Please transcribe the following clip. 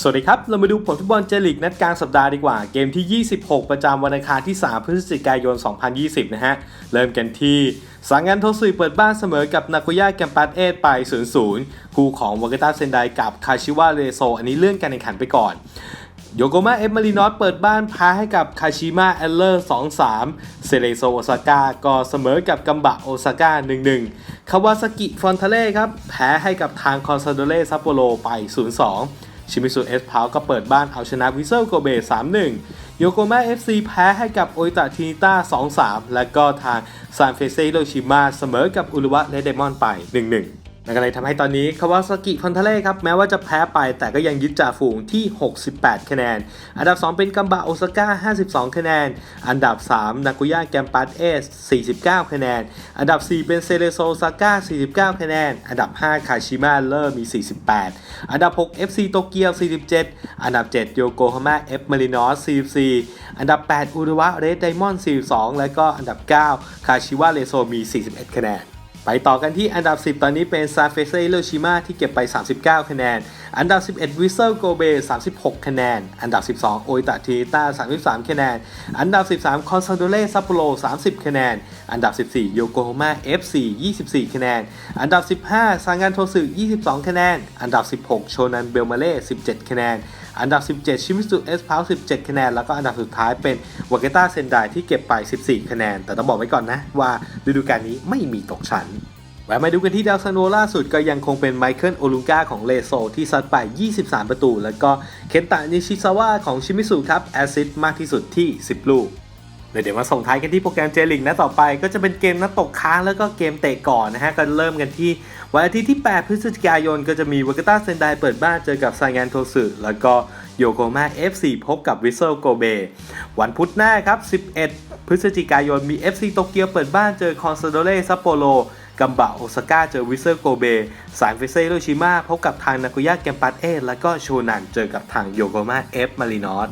สวัสดีครับ เรามาดูผลฟุตบอลเจลีกนัดกลางสัปดาห์ดีกว่า เกมที่ 26 ประจำวันอังคารที่ 3 พฤศจิกายน 2020 นะฮะ เริ่มกันที่ สังงันโทสุยเปิดบ้านเสมอกับนาโกย่าแกมปัสเอสไป 0-0 คู่ของวากาตาเซนไดกับคาชิวาเรโซ อันนี้เลื่อนการแข่งขันไปก่อนโยโกมาเอฟมารินอสเปิดบ้านแพ้ให้กับคาชิมะเอลเลอร์ 2-3 เซเลโซโอซาก้าก็เสมอกับกัมบะโอซาก้า 1-1 คาวาซากิฟอนทาเล่ครับแพ้ให้กับทางคอนซาโดเล่ซัปโปโรไป 0-2 ชิมิสุเอสพาวก็เปิดบ้านเอาชนะวิเซลโกเบ 3-1 โยโกมาเอฟซีแพ้ให้กับโอิตาทินิต้า 2-3 และก็ทางซานเฟเซโรชิมาเสมอกับอุรุวะและเดมอนไป 1-1 นั่นก็เลยทำให้ตอนนี้คาวาซากิฟอนทาเล่ครับแม้ว่าจะแพ้ไปแต่ก็ยังยึดจ่าฝูงที่ 68 คะแนน อันดับ 2 เป็นกัมบะโอซาก้า 52 คะแนน อันดับ 3 นากุย่าแกมปัสเอส 49 คะแนน อันดับ 4 เป็นเซเลโซซาก้า 49 คะแนน อันดับ 5 คาชิมะเลอร์มี 48 อันดับ 6 FC โตเกียว 47 อันดับ 7 โยโกฮาม่าเอฟมารินอส 44 อันดับ 8 อุรุวะเรดไดมอนด์ 42 และก็อันดับ 9 คาชิวะเรโซมี 41 คะแนน ไปต่อกันที่อันดับ 10 ตอนนี้เป็นซาเฟเซโรชิมาที่เก็บไป 39 คะแนน อันดับ 11 วิเซลโกเบ 36 คะแนน อันดับ 12 โออิตาทีต้า 33 คะแนน อันดับ 13 คอนซาโดเล่ซัปโปโร30 คะแนน อันดับ 14 โยโกฮาม่า FC 24 คะแนน อันดับ 15 ซางานโทสึ22 คะแนน อันดับ 16 โชนันเบลมาเล่ 17 คะแนน อันดับ 17 ชิมิสุเอสพาว17 คะแนน แล้วก็อันดับสุดท้ายเป็นวากาตาเซนไดที่เก็บไป 14 คะแนน แต่ต้องบอกไว้ก่อนนะว่าฤดูกาลนี้ไม่มีตกชั้นแวะมาดูกันที่ดาวซันโวล่าสุดก็ยังคงเป็นไมเคิลโอลุงกาของเลโซที่ซัดไป 23 ประตู แล้วก็เคนตะนิชิซาวะของชิมิสุครับแอซิดมากที่สุดที่ 10 ลูก เดี๋ยวมาส่งท้ายกันที่โปรแกรมเจลิงนะต่อไปก็จะเป็นเกมนัดตกค้างแล้วก็เกมเตะก่อนนะฮะก็เริ่มกันที่วันอาทิตย์ที่ 8 พฤศจิกายน ก็จะมีวากาตาเซนไดเปิดบ้านเจอกับซางานโทสึแล้วก็โยโกมา FC พบกับวิเซลโกเบวันพุธหน้าครับ 11 พฤศจิกายนมี FC โตเกียวเปิดบ้านเจอคอนซาโดเล่ซัปโปโรกัมบะโอซาก้าเจอวิเซอร์โกเบ สายเฟเซโรชิมาพบกับทางนากุย่าแกมปัสเอสแล้วก็โชนันเจอกับทางโยโกมาเอฟมารินอส